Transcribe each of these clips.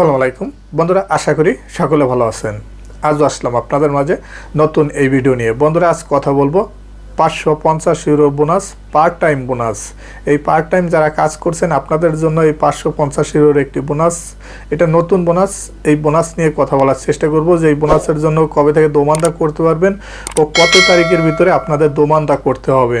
আসসালামু আলাইকুম। বন্ধুরা, আশা করি সকলে ভালো আছেন। আজও আসলাম আপনাদের মাঝে নতুন এই ভিডিও নিয়ে। বন্ধুরা, আজ কথা বলব পাঁচশো পঞ্চাশ euro bonus part time bonus. এই পার্ট টাইম যারা কাজ করছেন, আপনাদের জন্য এই পাঁচশো পঞ্চাশ ইউরোর একটি বোনাস। এটা নতুন বোনাস। এই বোনাস নিয়ে কথা বলার চেষ্টা করব যে এই বোনাসের জন্য কবে থেকে দোমান্দা করতে পারবেন ও কত তারিখের ভিতরে আপনাদের দোমান্দা করতে হবে।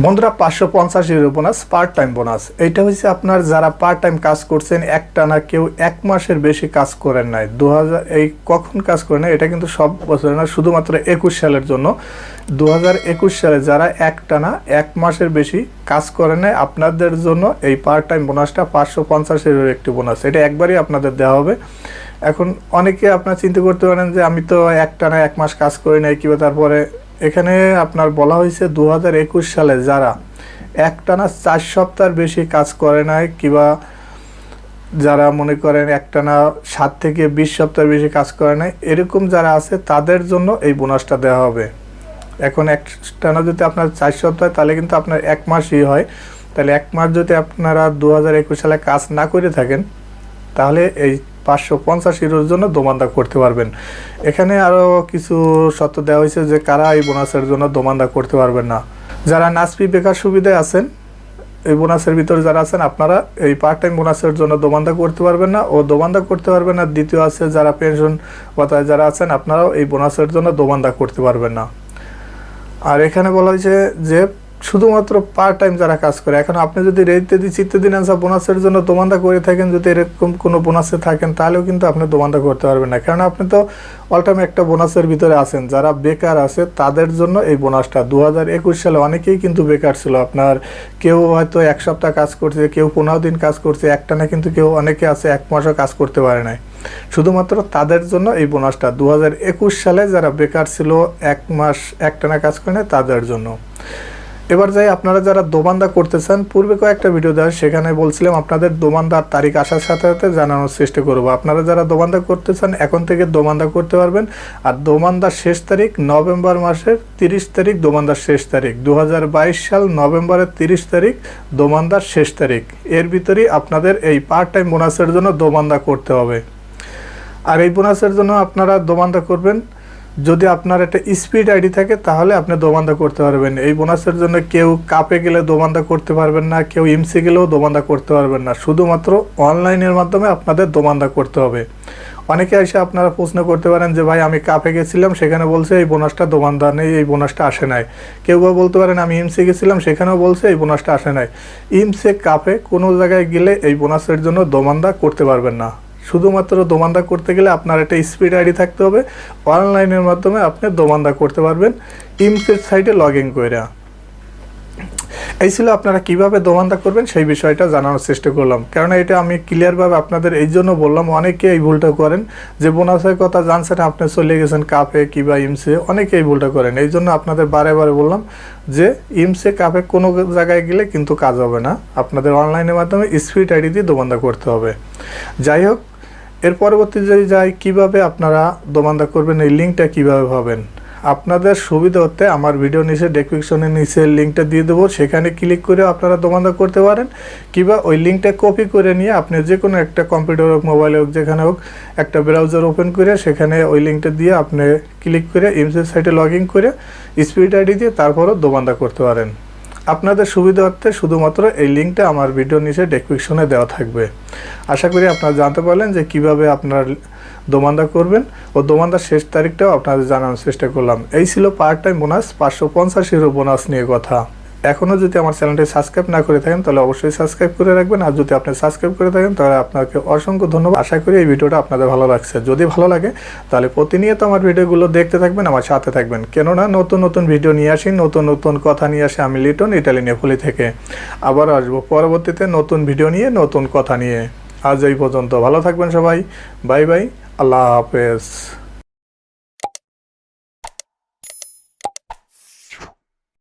বন্ধুরা, পাঁচশো পঞ্চাশ euro bonus part time bonus এটা হচ্ছে আপনার যারা পার্ট টাইম কাজ করছেন, একটা না কেউ এক মাসের বেশি কাজ করেন নাই। দু হাজার এই কখন কাজ করে করেন এটা কিন্তু সব বছরে না, শুধুমাত্র একুশ সালের জন্য। দু একুশ সালে যারা একটা না, এক মাসের বেশি কাজ করেন নাই, আপনাদের জন্য এই পার্ট টাইম বোনাসটা পাঁচশো পঞ্চাশ ইউরোর একটি বোনাস এটা একবারই আপনাদের দেওয়া হবে। এখন অনেকে আপনার চিন্তা করতে পারেন যে, আমি তো একটা না, এক মাস কাজ করি নাই, কিংবা তারপরে এখানে আপনার বলা হয়েছে দু হাজার একুশ সালে যারা একটানা চার সপ্তাহের বেশি কাজ করে নাই কিংবা যারা মনে করেন একটানা সাত থেকে বিশ সপ্তাহের বেশি কাজ করে নাই, এরকম যারা আছে তাদের জন্য এই বোনাসটা দেওয়া হবে। এখন একটানা যদি আপনার চার সপ্তাহ, তাহলে কিন্তু আপনার এক মাসই হয়। তাহলে এক মাস যদি আপনারা দু হাজার একুশ সালে কাজ না করে থাকেন, তাহলে এই পাঁচশো পঞ্চাশ ইউরোর জন্য দোমান্দা করতে পারবেন। এখানে আরও কিছু শর্ত দেওয়া হয়েছে যে কারা এই বোনাসের জন্য দোমান্দা করতে পারবেন না। যারা নাসপি বেকার সুবিধায় আছেন, এই বোনাসের ভিতরে যারা আছেন, আপনারা এই পার্ট টাইম বোনাসের জন্য দোমান্দা করতে পারবেন না ও দোমান্দা করতে পারবেন না। দ্বিতীয় আছে যারা পেনশন ভাতায় যারা আছেন, আপনারাও এই বোনাসের জন্য দোমান্দা করতে পারবেন না। আর এখানে বলা হয়েছে যে শুধুমাত্র পার্ট টাইম যারা কাজ করে। এখন আপনি যদি রেতে দি চিত্তে দিন আনসা বোনাসের জন্য দোমান্দা করে থাকেন। যদি এরকম কোনো বোনাসে থাকেন, তাহলেও কিন্তু আপনি দোমান্দা করতে পারবেন না। কারণ আপনি তো অল টাইম একটা বোনাসের ভিতরে আছেন। যারা বেকার আছে, তাদের জন্য এই বোনাসটা দু হাজার একুশ সালে অনেকেই কিন্তু বেকার ছিল। আপনার কেউ হয়তো এক সপ্তাহ কাজ করছে, কেউ পনেরো দিন কাজ করছে একটা না কিন্তু কেউ অনেকে আছে, এক মাসও কাজ করতে পারে নাই। শুধুমাত্র তাদের জন্য এই বোনাসটা দু হাজার একুশ সালে যারা বেকার ছিল, এক মাস, একটানা কাজ করে তাদের জন্য। এবার যাই, আপনারা যারা দোমান্দা করতেছেন, পূর্বে কয়েকটা ভিডিও দেওয়া সেখানে বলছিলাম আপনাদের দোমান্দার তারিখ আসার সাথে সাথে জানানোর চেষ্টা করব। আপনারা যারা দোমান্দা করতেছেন, এখন থেকে দোমান্দা করতে পারবেন। আর দোমান্দার শেষ তারিখ নভেম্বর মাসের তিরিশ তারিখ, দোমান্দার শেষ তারিখ। দু হাজার বাইশ সাল নভেম্বরের তিরিশ তারিখ, দোমান্দার শেষ তারিখ। এর ভিতরেই আপনাদের এই পার্ট টাইম বোনাসের জন্য দোমান্দা করতে হবে। আর এই বোনাসের জন্য আপনারা দোমান্দা করবেন। যদি আপনার একটা স্পিড আইডি থাকে, তাহলে আপনি দোমান্দা করতে পারবেন। এই বোনাসের জন্য কেউ কাপে গেলে দোমান্দা করতে পারবেন না, কেউ ইমসি গেলেও দোমান্দা করতে পারবেন না। শুধুমাত্র অনলাইনের মাধ্যমে আপনাদের দোমান্দা করতে হবে। অনেকে এসে আপনারা প্রশ্ন করতে পারেন যে, ভাই, আমি কাপে গেছিলাম, সেখানে বলছে এই বোনাসটা দোমান্দা নেই, এই বোনাসটা আসে নাই। কেউ বা বলতে পারেন, আমি ইমসে গেছিলাম, সেখানেও বলছে এই বোনাসটা আসে নাই। ইমসে কাপে কোনো জায়গায় গেলে এই বোনাসের জন্য দোমান্দা করতে পারবেন না। শুধুমাত্র দোমান্দা করতে গেলে আপনার একটা স্পিড আইডি থাকতে হবে। অনলাইনের মাধ্যমে আপনি দোমান্দা করতে পারবেন। ইমসের সাইটে লগ ইন করে এই ছিল আপনারা কীভাবে দোমান্দা করবেন সেই বিষয়টা জানানোর চেষ্টা করলাম। কারণ এটা আমি ক্লিয়ারভাবে আপনাদের এই জন্য বললাম, অনেকে এই ভুলটা করেন। যে বোনাসের কথা জানছেন, আপনি চলে গেছেন কাপে কিংবা ইমসে, অনেকে এই ভুলটা করেন। এই জন্য আপনাদের বারে বারে বললাম যে, ইমসে কাপে কোনো জায়গায় গেলে কিন্তু কাজ হবে না। আপনাদের অনলাইনের মাধ্যমে স্পিড আইডি দিয়ে দোমান্দা করতে হবে। যাই হোক এর পরবর্তী যদি যাই, কীভাবে আপনারা দোমান্দা করবেন, এই লিঙ্কটা কীভাবে পাবেন? আপনাদের সুবিধা হতে আমার ভিডিও নিচে ডেসক্রিপশনের নিচে লিঙ্কটা দিয়ে দেবো, সেখানে ক্লিক করে আপনারা দোমান্দা করতে পারেন, কিংবা ওই লিঙ্কটা কপি করে নিয়ে আপনি যে কোনো একটা কম্পিউটার হোক মোবাইল হোক, যেখানে হোক, একটা ব্রাউজার ওপেন করে সেখানে ওই লিঙ্কটা দিয়ে আপনি ক্লিক করে ইমসের সাইটে লগ ইন করে স্পিড আইডি দিয়ে তারপরও দোমান্দা করতে পারেন। আপনাদের সুবিধার্থে শুধুমাত্র এই লিঙ্কটা আমার ভিডিও নিচে ডেসক্রিপশনে দেওয়া থাকবে। আশা করি আপনারা জানতে পারলেন যে কীভাবে আপনার দোমান্দা করবেন ও দোমান্দার শেষ তারিখটাও আপনাদের জানানোর চেষ্টা করলাম। এই ছিল পার্ট টাইম বোনাস, পাঁচশো পঞ্চাশ ইউরো বোনাস নিয়ে কথা। এখনও যদি আমার চ্যানেলটি সাবস্ক্রাইব না করে থাকেন, তাহলে অবশ্যই সাবস্ক্রাইব করে রাখবেন। আর যদি আপনি সাবস্ক্রাইব করে থাকেন, তাহলে আপনাকে অসংখ্য ধন্যবাদ। আশা করি এই ভিডিওটা আপনাদের ভালো লাগছে। যদি ভালো লাগে, তাহলে প্রতিনিয়ত আমার ভিডিওগুলো দেখতে থাকবেন, আমার সাথে থাকবেন। কেননা নতুন নতুন ভিডিও নিয়ে আসি, নতুন নতুন কথা নিয়ে আসি আমি লিটন, ইটালি নেপলি থেকে। আবার আসব পরবর্তীতে নতুন ভিডিও নিয়ে, নতুন কথা নিয়ে। আজ এই পর্যন্ত। ভালো থাকবেন সবাই। Bye bye. আল্লাহ হাফেজ।